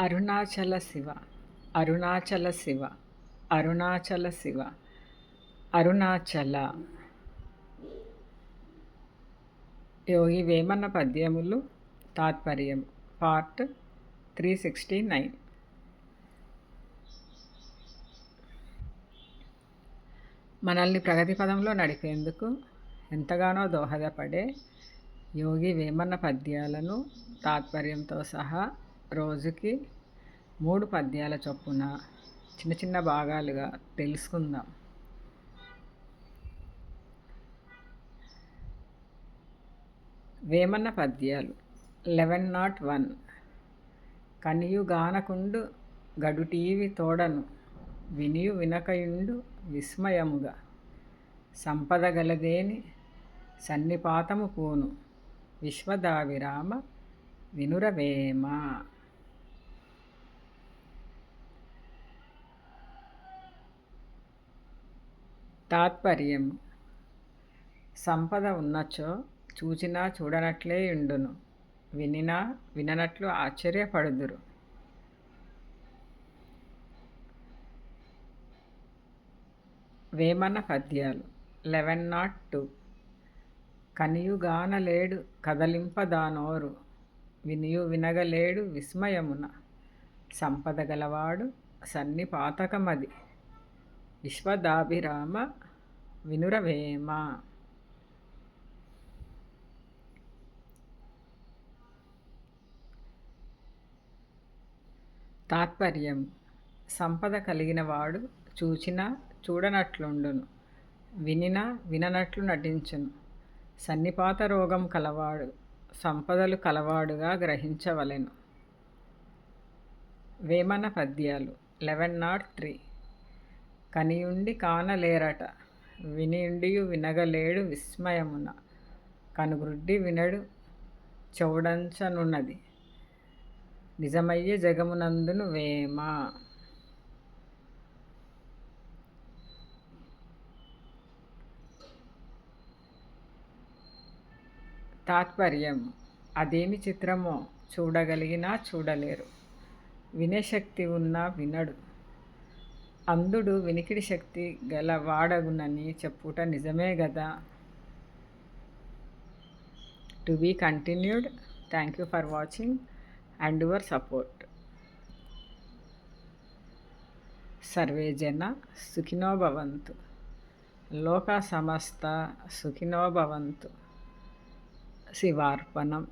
అరుణాచల శివ అరుణాచల శివ అరుణాచల శివ అరుణాచల. యోగి వేమన్న పద్యములు తాత్పర్యం. Part three sixty nine. మనల్ని ప్రగతి పదంలో నడిపేందుకు ఎంతగానో దోహదపడే యోగి వేమన్న పద్యాలను తాత్పర్యంతో సహా రోజుకి మూడు పద్యాల చొప్పున చిన్న చిన్న భాగాలుగా తెలుసుకుందాం. వేమన్న పద్యాలు. Eleven not one. కనియుగానకుండు గడుటీవి తోడను. వినియు వినకయుండు విస్మయముగా. సంపద గలదేని సన్నిపాతము పూను. విశ్వదావిరామ వినురవేమ. తాత్పర్యం. సంపద ఉన్నచో చూచినా చూడనట్లే ఉండును వినినా విననట్లు ఆశ్చర్యపడుదురు. వేమన పద్యాలు. Eleven nought two. కనియుగానలేడు కదలింపదానోరు. వినియు వినగలేడు విస్మయమున. సంపద గలవాడు సన్నిపాతకమది విశ్వదాభిరామ వినురవేమ. తాత్పర్యం. సంపద కలిగినవాడు చూచినా చూడనట్లుండును. వినినా విననట్లు నటించును. సన్నిపాత రోగం కలవాడు సంపదలు కలవాడుగా గ్రహించవలెను. వేమన పద్యాలు. Eleven nought three. కనియుండి కానలేరట. వినియుండియు వినగలేడు విస్మయమున. కనుగ్రుడ్డి వినడు చౌడంచనున్నది. నిజమయ్యే జగమునందును వేమ. తాత్పర్యం. అదేమి చిత్రమో చూడగలిగినా చూడలేరు. వినే శక్తి ఉన్నా వినడు. అందుడు వినికిడి శక్తి గల వాడగునని చెప్పుట నిజమే కదా to be continued thank you for watching and your support. Survey జన సుఖినో భవంతు. లోక సమస్త సుఖినో భవంతు. శివార్పణం.